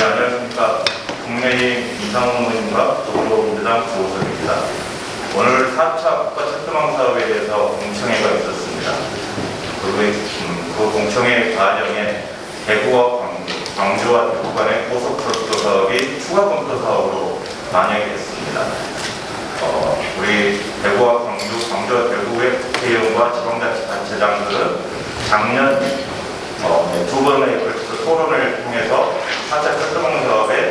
네, 안녕하십니까. 국내인 이상훈 의원과 더불어민주당 조호석입니다. 오늘 4차 국가철도망 사업에 대해서 공청회가 있었습니다. 그리고 음, 그 공청회 과정에 대구와 광주, 광주와 대구 간의 고속철도 사업이 추가 검토 사업으로 됐습니다. 어, 우리 대구와 광주, 광주와 대구의 국회의원과 지방자치단체장들은 작년 어, 네, 두 걸쳐서 토론을 통해서 4차 철도망 사업에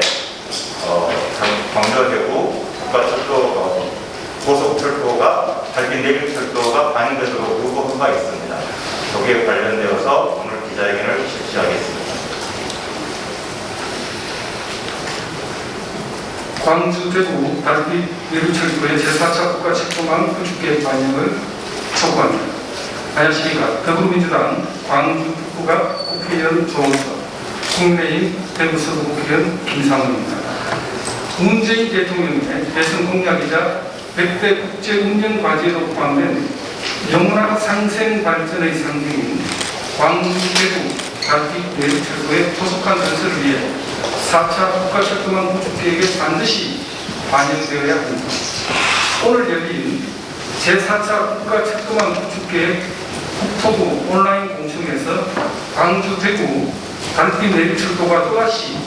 어, 강- 광주와 대구 국가철도 어, 고속철도가 달빛 내륙철도가 반영되도록 요구한 바 있습니다. 거기에 관련되어서 오늘 기자회견을 실시하겠습니다. 광주 대구 달빛 내륙철도의 제4차 국가철도망 건축계획 반영을 촉구합니다. 안녕하십니까. 더불어민주당 광주 북구가 국회의원 조원석, 국내인 대구 서구 국회의원 김상훈입니다. 문재인 대통령의 대선 공약이자 100대 국제 운영 과제로 포함된 영원한 상생 발전의 상징인 광주 대구 달빛 내륙철도의 조속한 건설을 위해 4차 국가철도망 구축계획에 반드시 반영되어야 합니다. 오늘 열린 제4차 국가철도망 구축계획 국토부 온라인 공청에서 광주, 대구 달빛 내륙철도가 또다시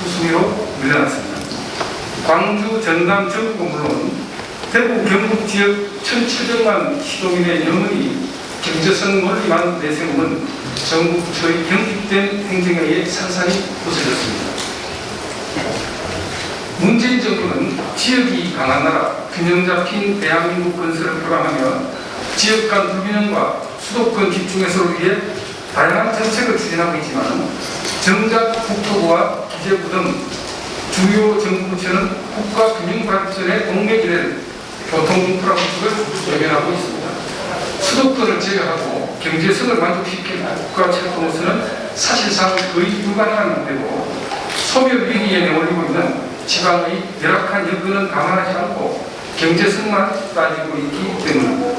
후순위로 밀려났습니다. 광주, 전남, 전국은 물론 대구, 경북 지역 1,700만 시도민의 영원히 경제성 논리만 내세우는 정부 부처의 경직된 행정에 의해 산산이 부서졌습니다. 문재인 정부는 지역이 강한 나라, 균형 잡힌 대한민국 건설을 표방하며 지역 간 불균형과 수도권 집중 해소를 위해 다양한 정책을 추진하고 있지만 정작 국토부와 기재부 등 주요 정부 부처는 국가 균형 발전의 동력이 될 교통 인프라 구축을 외면하고 있습니다. 수도권을 제외하고 경제성을 만족시키는 국가 철도노선은 사실상 거의 불가능한 문제고 소멸 위기에 내몰리고 있는 지방의 열악한 여건은 감안하지 않고 경제성만 따지고 있기 때문입니다.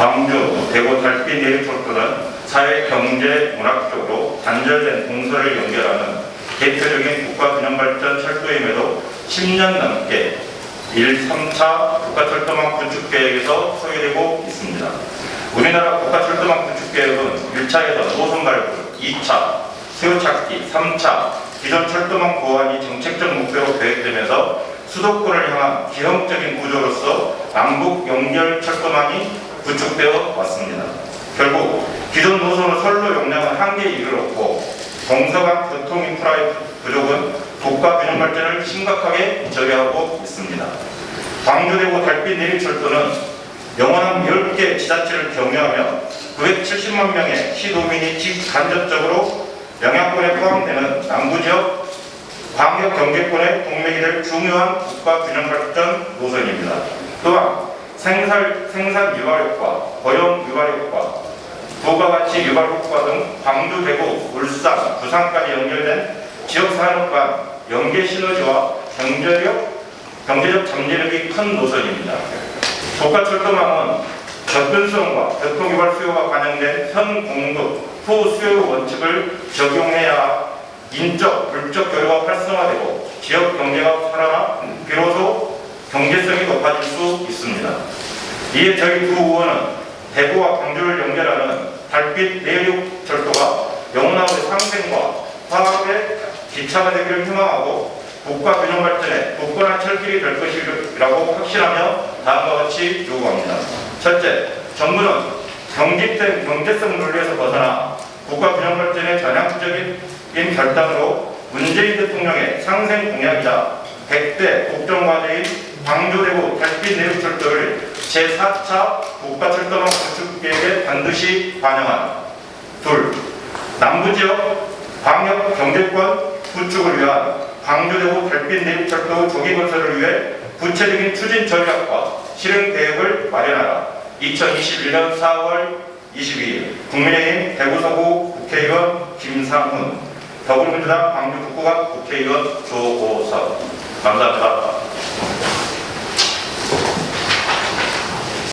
광주, 대구 달빛 내륙철도는 사회, 경제, 문학적으로 단절된 동서를 연결하는 대표적인 국가균형발전 철도임에도 10년 넘게 1, 3차 국가철도망 구축계획에서 소개되고 있습니다. 우리나라 국가철도망 구축계획은 1차에서 노선 발굴, 2차 수요 찾기, 3차 기존 철도망 보완이 정책적 목표로 계획되면서 수도권을 향한 기형적인 구조로서 남북 연결 철도망이 구축되어 왔습니다. 결국 기존 노선의 선로 용량은 한계에 이르렀고 동서간 교통 인프라의 부족은 국가 균형 발전을 심각하게 저해하고 있습니다. 광주대구 달빛 내륙철도는 영원한 10개 지자체를 경유하며 970만 명의 시도민이 직간접적으로 영향권에 포함되는 남부지역 광역 경제권의 동맥이 될 중요한 국가 균형 발전 노선입니다. 또한 생산, 생산 유발 효과, 고용 유발 효과, 부가가치 유발 효과 등 광주, 대구, 울산, 부산까지 연결된 지역 산업 간 연계 시너지와 경제력, 경제적 잠재력이 큰 노선입니다. 국가철도망은 접근성과 교통유발 수요가 반영된 현 공급, 후 수요 원칙을 적용해야 인적, 물적 교류가 활성화되고 지역 경제가 살아나 비로소 경제성이 높아질 수 있습니다. 이에 저희 두 의원은 대구와 광주를 연결하는 달빛 내륙 철도가 영원함의 상생과 화합의 기차가 되기를 희망하고 국가 균형 발전에 굳건한 철길이 될 것이라고 확신하며 다음과 같이 요구합니다. 첫째, 정부는 경직된 경제성 논리에서 벗어나 국가 균형 발전의 전향적인 결단으로 문재인 대통령의 상생 공약이자 100대 국정과제인 광주대구 달빛 내륙철도를 제4차 국가철도망 구축계획에 반드시 반영한 둘, 남부지역 광역 경제권 구축을 위한 광주대구 달빛 내륙철도 조기 건설을 위해 구체적인 추진 전략과 실행 계획을 마련하라. 2021년 4월 22일 국민의힘 대구서구 국회의원 김상훈 더불어민주당 광주 북구갑 국회의원 조호석 감사합니다.